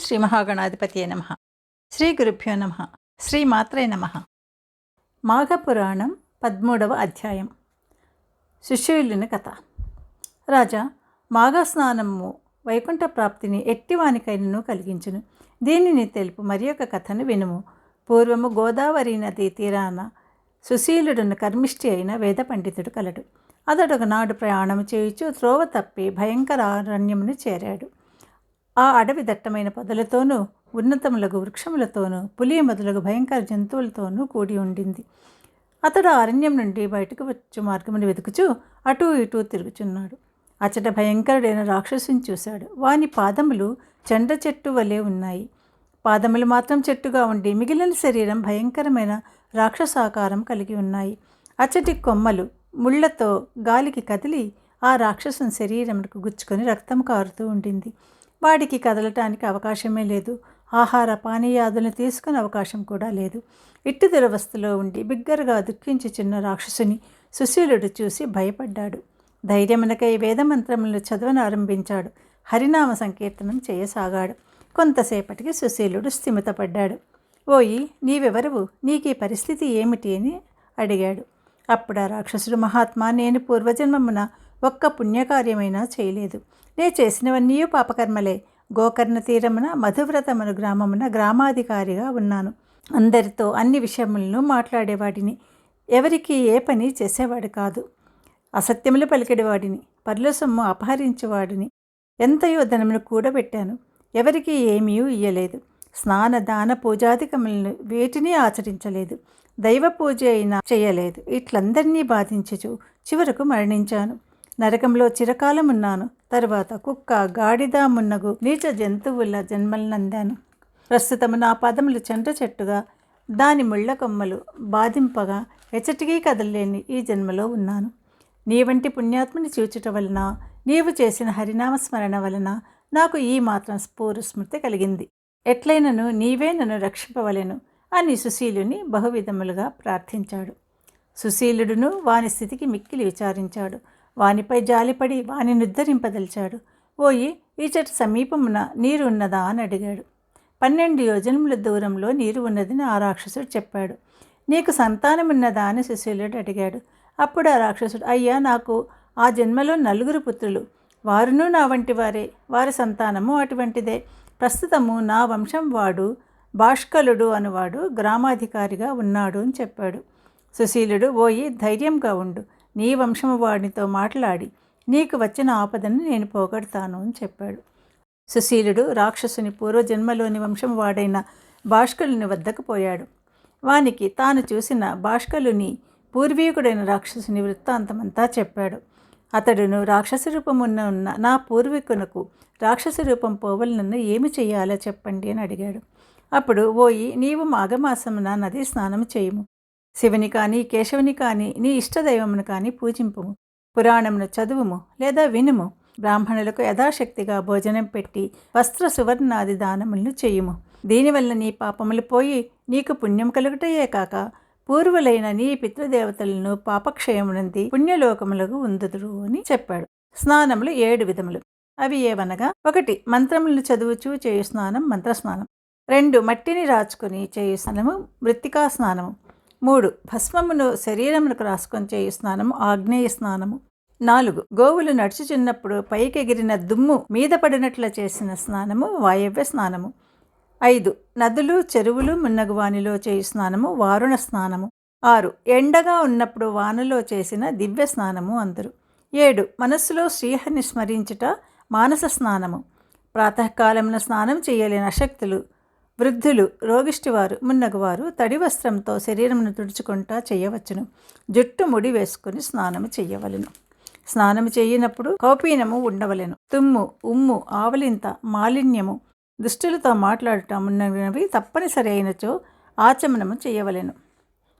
శ్రీ మహాగణాధిపతి నమ. శ్రీ గురుభ్యో నమ. శ్రీ మాత్రే నమ. మాఘపురాణం పదమూడవ అధ్యాయం. శిష్యులుని కథ. రాజా మాఘస్నానము వైకుంఠ ప్రాప్తిని ఎట్టివానికైనను కలిగించును. దీనిని తెలుపు మరి యొక్క కథను వినుము. పూర్వము గోదావరి నది తీరాన సుశీలుడును కర్మిష్టి అయిన వేద పండితుడు కలడు. అతడు నాడు ప్రయాణం చేయుచు త్రోవ తప్పి భయంకర అరణ్యమును చేరాడు. ఆ అడవి దట్టమైన పొదలతోనూ ఉన్నతములకు వృక్షములతోనూ పులి మొదలగు భయంకర జంతువులతోనూ కూడి ఉండింది. అతడు అరణ్యం నుండి బయటకు వచ్చే మార్గమును వెతుకుచూ అటూ ఇటూ తిరుగుచున్నాడు. అచట భయంకరుడైన రాక్షసుని చూశాడు. వాని పాదములు చెండ చెట్టు వలె ఉన్నాయి. పాదములు మాత్రం చెట్టుగా ఉండి మిగిలిన శరీరం భయంకరమైన రాక్షసాకారం కలిగి ఉన్నాయి. అచ్చటి కొమ్మలు ముళ్ళతో గాలికి కదిలి ఆ రాక్షసుని శరీరమునకు గుచ్చుకొని రక్తం కారుతూ ఉండింది. వాడికి కదలటానికి అవకాశమే లేదు. ఆహార పానీయాదులను తీసుకునే అవకాశం కూడా లేదు. ఇట్టు దురవస్థలో ఉండి బిగ్గరగా దుఃఖించి చిన్న రాక్షసుని సుశీలుడు చూసి భయపడ్డాడు. ధైర్యమునకై వేదమంత్రములను చదవనారంభించాడు హరినామ సంకీర్తనం చేయసాగాడు. కొంతసేపటికి సుశీలుడు స్థిమితపడ్డాడు. ఓయి నీవెవరవు? నీకీ పరిస్థితి ఏమిటి అని అడిగాడు. అప్పుడు ఆ రాక్షసుడు మహాత్మా నేను పూర్వజన్మమున ఒక్క పుణ్యకార్యమైనా చేయలేదు. నే చేసినవన్నీ పాపకర్మలే. గోకర్ణ తీరమున మధువ్రతమును గ్రామమున గ్రామాధికారిగా ఉన్నాను. అందరితో అన్ని విషయములను మాట్లాడేవాడిని ఎవరికి ఏ పని చేసేవాడు కాదు. అసత్యములు పలికెడివాడిని పర్లు సొమ్ము అపహరించేవాడిని ఎంతయో ధనమును కూడబెట్టాను ఎవరికి ఏమీ ఇయ్యలేదు. స్నాన దాన పూజాధికములను వేటిని ఆచరించలేదు. దైవ పూజ అయినా చేయలేదు. ఇట్లందరినీ బాధించుచు చివరకు మరణించాను. నరకంలో చిరకాలం ఉన్నాను తరువాత కుక్క గాడిద మున్నగు నీచ జంతువుల జన్మలనందాను. ప్రస్తుతము నా పదములు చెంట చెట్టుగా దాని ముళ్ళ కొమ్మలు బాధింపగా ఎచ్చటికీ కదలలేని ఈ జన్మలో ఉన్నాను. నీ వంటి పుణ్యాత్మని చూచుట వలన నీవు చేసిన హరినామ స్మరణ వలన నాకు ఈ మాత్రం స్ఫూరు స్మృతి కలిగింది. ఎట్లయినను నీవే నన్ను రక్షింపవలెను అని సుశీలుని బహువిధములుగా ప్రార్థించాడు. సుశీలుడును వాని స్థితికి మిక్కిలి విచారించాడు. వానిపై జాలిపడి వాని నిద్దరింపదలిచాడు. ఓయి ఈ చెట్టు సమీపమున నీరు ఉన్నదా అని అడిగాడు. పన్నెండు యోజనముల దూరంలో నీరు ఉన్నదని ఆ రాక్షసుడు చెప్పాడు. నీకు సంతానం ఉన్నదా అని సుశీలుడు అడిగాడు. అప్పుడు ఆ రాక్షసుడు అయ్యా నాకు ఆ జన్మలో నలుగురు పుత్రులు. వారును నా వంటి వారే. వారి సంతానము అటువంటిదే. ప్రస్తుతము నా వంశం వాడు భాష్కలుడు అనువాడు గ్రామాధికారిగా ఉన్నాడు అని చెప్పాడు. సుశీలుడు ఓయి ధైర్యంగా ఉండు. నీ వంశము వాడినితో మాట్లాడి నీకు వచ్చిన ఆపదను నేను పోగొడతాను అని చెప్పాడు. సుశీలుడు రాక్షసుని పూర్వజన్మలోని వంశం వాడైన భాష్కలుని వద్దకు పోయాడు. వానికి తాను చూసిన భాష్కలుని పూర్వీకుడైన రాక్షసుని వృత్తాంతమంతా చెప్పాడు. అతడును రాక్షస రూపమున్న ఉన్న నా పూర్వీకునకు రాక్షస రూపం పోవలనన్ను ఏమి చేయాలో చెప్పండి అని అడిగాడు. అప్పుడు ఓయి నీవు మాఘమాసమున నది స్నానం చేయము. శివుని కానీ కేశవుని కానీ నీ ఇష్టదైవమును కానీ పూజింపుము. పురాణమును చదువుము లేదా వినుము. బ్రాహ్మణులకు యథాశక్తిగా భోజనం పెట్టి వస్త్ర సువర్ణాది దానములను చేయుము. దీనివల్ల నీ పాపములు పోయి నీకు పుణ్యం కలుగుటయే కాక పూర్వులైన నీ పితృదేవతలను పాపక్షయమునంది పుణ్యలోకములకు ఉందుదురు అని చెప్పాడు. స్నానములు ఏడు విధములు. అవి ఏవనగా ఒకటి మంత్రములను చదువుచూ చేయు స్నానం మంత్రస్నానం. రెండు మట్టిని రాచుకుని చేయు స్నానము మృత్తికా స్నానము. మూడు భస్మమును శరీరమునకు రాసుకొని చేయు స్నానము ఆగ్నేయ స్నానము. నాలుగు గోవులు నడుచుచున్నప్పుడు పైకెగిరిన దుమ్ము మీద పడినట్ల చేసిన స్నానము వాయవ్య స్నానము. ఐదు నదులు చెరువులు మున్నగువానిలో చేయు స్నానము వారుణ స్నానము. ఆరు ఎండగా ఉన్నప్పుడు వానలో చేసిన దివ్య స్నానము అందరు. ఏడు మనస్సులో శ్రీహరిని స్మరించుట మానస స్నానము. ప్రాతకాలమున స్నానం చేయలేని అశక్తులు. వృద్ధులు రోగిష్టివారు మున్నగువారు తడి వస్త్రంతో శరీరమును తుడుచుకుంటా చేయవచ్చును. జుట్టు ముడి వేసుకుని స్నానము చేయవలను. స్నానము చేయనప్పుడు కౌపీనము ఉండవలెను. తుమ్ము ఉమ్ము ఆవలింత మాలిన్యము దుష్టులతో మాట్లాడటం ఉన్నవి తప్పనిసరి అయినచో ఆచమనము చేయవలెను.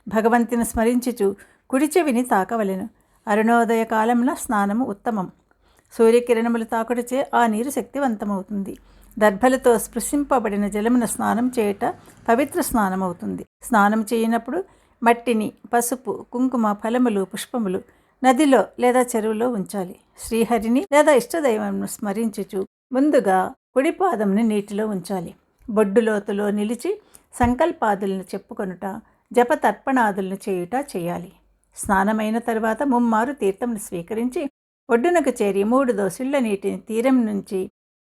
భగవంతుని స్మరించుచు కుడి చెవిని తాకవలెను. అరుణోదయ కాలంలో స్నానము ఉత్తమం. సూర్యకిరణములు తాకుడిచే ఆ నీరు శక్తివంతమవుతుంది. దర్భలతో స్పృశింపబడిన జలమున స్నానం చేయట పవిత్ర స్నానం అవుతుంది స్నానం చేయనప్పుడు మట్టిని పసుపు కుంకుమ ఫలములు పుష్పములు నదిలో లేదా చెరువులో ఉంచాలి. శ్రీహరిని లేదా ఇష్టదైవంను స్మరించుచు ముందుగా కుడిపాదంని నీటిలో ఉంచాలి. బొడ్డు లోతులో నిలిచి సంకల్పాదులను చెప్పుకొనుట జప తర్పణాదులను చేయుట చేయాలి. స్నానమైన తర్వాత ముమ్మారు తీర్థంను స్వీకరించి ఒడ్డునకు చేరి మూడు దోసుళ్ళ నీటిని తీరం నుంచి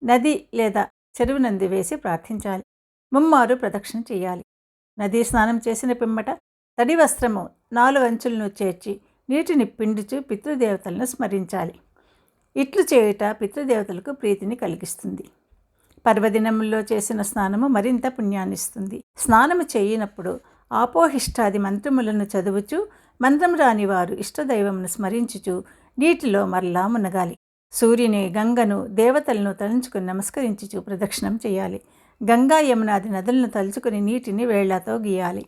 నది లేదా చెరువు నంది వేసి ప్రార్థించాలి. ముమ్మారు ప్రదక్షిణ చేయాలి. నదీ స్నానం చేసిన పిమ్మట తడి వస్త్రము నాలుగు అంచులను చేర్చి నీటిని పిండుచు పితృదేవతలను స్మరించాలి. ఇట్లు చేయుట పితృదేవతలకు ప్రీతిని కలిగిస్తుంది. పర్వదినముల్లో చేసిన స్నానము మరింత పుణ్యాన్నిస్తుంది స్నానము చేయనప్పుడు ఆపోహిష్టాది మంత్రములను చదువుచు మంత్రం రాని వారు ఇష్టదైవమును స్మరించుచు నీటిలో మరలా మునగాలి. సూర్యుని గంగను దేవతలను తలుచుకుని నమస్కరించి ప్రదక్షిణం చేయాలి. గంగా యమునాది నదులను తలుచుకుని నీటిని వేళ్ళతో గీయాలి.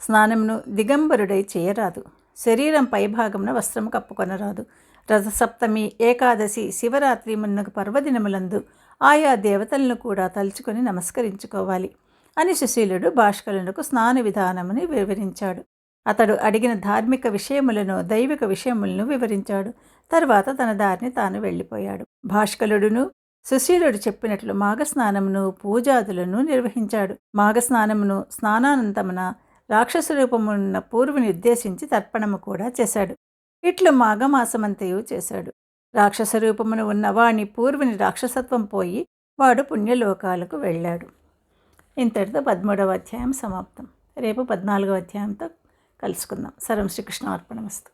స్నానమును దిగంబరుడై చేయరాదు. శరీరం పైభాగమున వస్త్రం కప్పుకొనరాదు. రథసప్తమి ఏకాదశి శివరాత్రి మున్నగు పర్వదినములందు ఆయా దేవతలను కూడా తలుచుకొని నమస్కరించుకోవాలి అని సుశీలుడు భాష్కరులకు స్నాన విధానముని వివరించాడు. అతడు అడిగిన ధార్మిక విషయములను దైవిక విషయములను వివరించాడు. తర్వాత తన దారిని తాను వెళ్ళిపోయాడు. భాష్కలుడును సుశీలుడు చెప్పినట్లు మాఘస్నానమును పూజాదులను నిర్వహించాడు. మాఘస్నానమును స్నానానంతమున రాక్షస రూపమున్న పూర్వుని ఉద్దేశించి తర్పణము కూడా చేశాడు. ఇట్లు మాఘమాసమంతయు చేశాడు. రాక్షస రూపమును ఉన్న వాణి పూర్వుని రాక్షసత్వం పోయి వాడు పుణ్యలోకాలకు వెళ్ళాడు. ఇంతటితో పదమూడవ అధ్యాయం సమాప్తం. రేపు పద్నాలుగవ అధ్యాయంతో కలుసుకుందాం. సర్వం శ్రీకృష్ణ అర్పణమస్తు